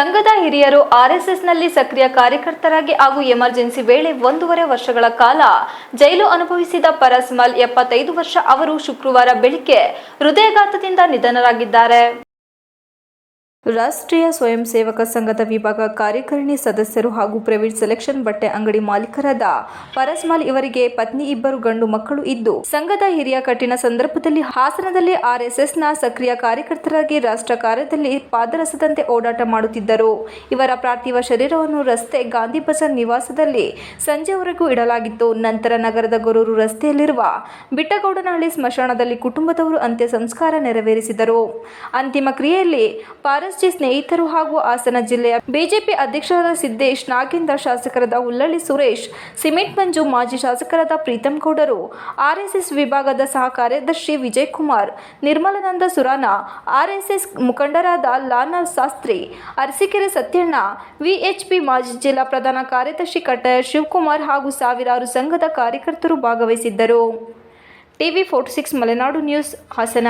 ಸಂಘದ ಹಿರಿಯರು ಆರ್ಎಸ್ಎಸ್ನಲ್ಲಿ ಸಕ್ರಿಯ ಕಾರ್ಯಕರ್ತರಾಗಿ ಹಾಗೂ ಎಮರ್ಜೆನ್ಸಿ ವೇಳೆ ಒಂದೂವರೆ ವರ್ಷಗಳ ಕಾಲ ಜೈಲು ಅನುಭವಿಸಿದ ಪರಸ್ಮಲ್ ಎಪ್ಪತ್ತೈದು ವರ್ಷ ಅವರು ಶುಕ್ರವಾರ ಬೆಳಿಗ್ಗೆ ಹೃದಯಾಘಾತದಿಂದ ನಿಧನರಾಗಿದ್ದಾರೆ. ರಾಷ್ಟ್ರೀಯ ಸ್ವಯಂ ಸೇವಕ ಸಂಘದ ವಿಭಾಗ ಕಾರ್ಯಕಾರಿಣಿ ಸದಸ್ಯರು ಹಾಗೂ ಪ್ರವೀಣ್ ಸೆಲೆಕ್ಷನ್ ಬಟ್ಟೆ ಅಂಗಡಿ ಮಾಲೀಕರಾದ ಪರಸ್ಮಾಲ್ ಇವರಿಗೆ ಪತ್ನಿ ಇಬ್ಬರು ಗಂಡು ಮಕ್ಕಳು ಇದ್ದು, ಸಂಘದ ಹಿರಿಯ ಕಟ್ಟಿನ ಸಂದರ್ಭದಲ್ಲಿ ಹಾಸನದಲ್ಲಿ ಆರ್ಎಸ್ಎಸ್ನ ಸಕ್ರಿಯ ಕಾರ್ಯಕರ್ತರಾಗಿ ರಾಷ್ಟ್ರ ಕಾರ್ಯದಲ್ಲಿ ಪಾದರಸದಂತೆ ಓಡಾಟ ಮಾಡುತ್ತಿದ್ದರು. ಇವರ ಪಾರ್ಥಿವ ಶರೀರವನ್ನು ರಸ್ತೆ ಗಾಂಧಿ ಬಜಾರ್ ನಿವಾಸದಲ್ಲಿ ಸಂಜೆವರೆಗೂ ಇಡಲಾಗಿತ್ತು. ನಂತರ ನಗರದ ಗೊರೂರು ರಸ್ತೆಯಲ್ಲಿರುವ ಬಿಟ್ಟಗೌಡನಹಳ್ಳಿ ಸ್ಮಶಾನದಲ್ಲಿ ಕುಟುಂಬದವರು ಅಂತ್ಯ ಸಂಸ್ಕಾರ ನೆರವೇರಿಸಿದರು. ಅಂತಿಮ ಕ್ರಿಯೆಯಲ್ಲಿ ಪಾರಸ್ಜಿ ಸ್ನೇಹಿತರು ಹಾಗೂ ಹಾಸನ ಜಿಲ್ಲೆಯ ಬಿಜೆಪಿ ಅಧ್ಯಕ್ಷರಾದ ಸಿದ್ದೇಶ್ ನಾಗೇಂದ್ರ ಶಾಸಕರಾದ ಹುಲ್ಲಳ್ಳಿ ಸುರೇಶ್, ಸಿಮೆಂಟ್ ಮಂಜು ಮಾಜಿ ಶಾಸಕರಾದ ಪ್ರೀತಂ ಗೌಡರು, ಆರ್ಎಸ್ಎಸ್ ವಿಭಾಗದ ಸಹ ಕಾರ್ಯದರ್ಶಿ ವಿಜಯ್ ಕುಮಾರ್ ನಿರ್ಮಲಾನಂದ ಸುರಾನ, ಆರ್ಎಸ್ಎಸ್ ಮುಖಂಡರಾದ ಲಾನಾ ಶಾಸ್ತ್ರಿ, ಅರಸಿಕೆರೆ ಸತ್ಯಣ್ಣ, ವಿಎಚ್ಪಿ ಮಾಜಿ ಜಿಲ್ಲಾ ಪ್ರಧಾನ ಕಾರ್ಯದರ್ಶಿ ಕಟ್ಟಾಯ ಶಿವಕುಮಾರ್ ಹಾಗೂ ಸಾವಿರಾರು ಸಂಘದ ಕಾರ್ಯಕರ್ತರು ಭಾಗವಹಿಸಿದ್ದರು. TV forty six Malenadu news, Hassan.